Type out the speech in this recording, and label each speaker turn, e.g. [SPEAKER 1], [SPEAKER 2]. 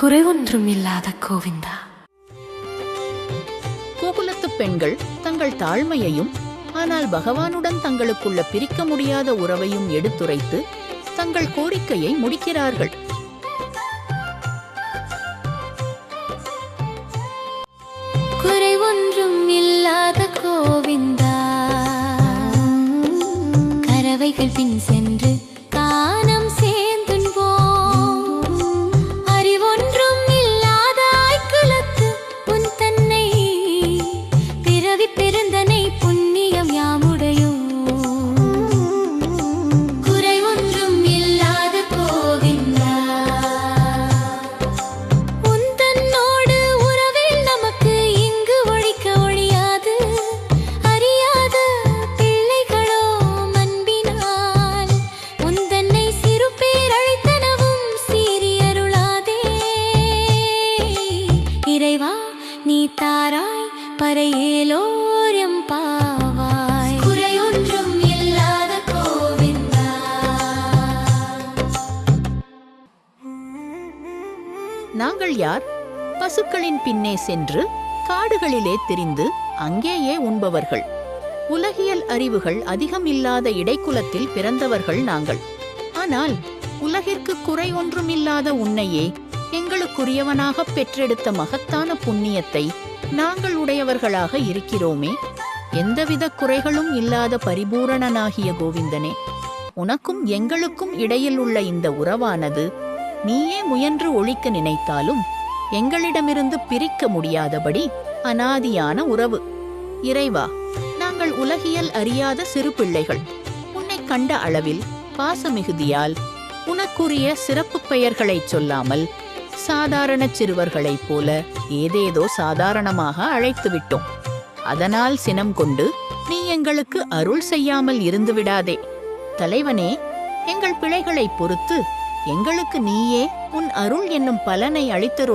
[SPEAKER 1] குறைவொன்றும் இல்லாத கோவிந்தா.
[SPEAKER 2] கோகுலத்து பெண்கள் தங்கள் தாழ்மையையும் ஆனால் பகவானுடன் தங்களுக்குள்ள பிரிக்க முடியாத உறவையும் எடுத்துரைத்து தங்கள் கோரிக்கையை முடிக்கிறார்கள்.
[SPEAKER 3] குறைவொன்றும் இல்லாத கோவிந்தா. கறவைகள் பின் தாராய் பறையேலோரம் பாவாய். குறையொன்றும் இல்லாத கோவிந்தா.
[SPEAKER 2] நாங்கள் யார்? பசுக்களின் பின்னே சென்று காடுகளிலே திரிந்து அங்கேயே உண்பவர்கள். உலகியல் அறிவுகள் அதிகம் இல்லாத இடைக்குலத்தில் பிறந்தவர்கள் நாங்கள். ஆனால் உலகிற்கு குறை ஒன்றுமில்லாத உன்னையே எங்களுக்குரியவனாகப் பெற்றெடுத்த மகத்தான புண்ணியத்தை நாங்கள் உடையவர்களாக இருக்கிறோமே. எந்தவித குறைகளும் இல்லாத பரிபூரணனாகிய கோவிந்தனே உனக்கும் எங்களுக்கும் இடையில் உள்ள இந்த உறவானது நீயே முயன்று ஒழிக்க நினைத்தாலும் எங்களிடமிருந்து பிரிக்க முடியாதபடி அனாதியான உறவு. இறைவா நாங்கள் உலகியல் அறியாத சிறு பிள்ளைகள். உன்னை கண்ட அளவில் பாசமிகுதியால் உனக்குரிய சிறப்பு பெயர்களைச் சொல்லாமல் சாதாரண சிறுவர்களைப் போல ஏதேதோ சாதாரணமாக அழைத்து விட்டோம். அதனால் சினம் கொண்டு நீ எங்களுக்கு அருள் செய்யாமல் இருந்து விடாதே. தலைவனே எங்கள் பிழைகளை பொறுத்து எங்களுக்கு நீயே உன் அருள் என்னும் பலனை அளித்தருள்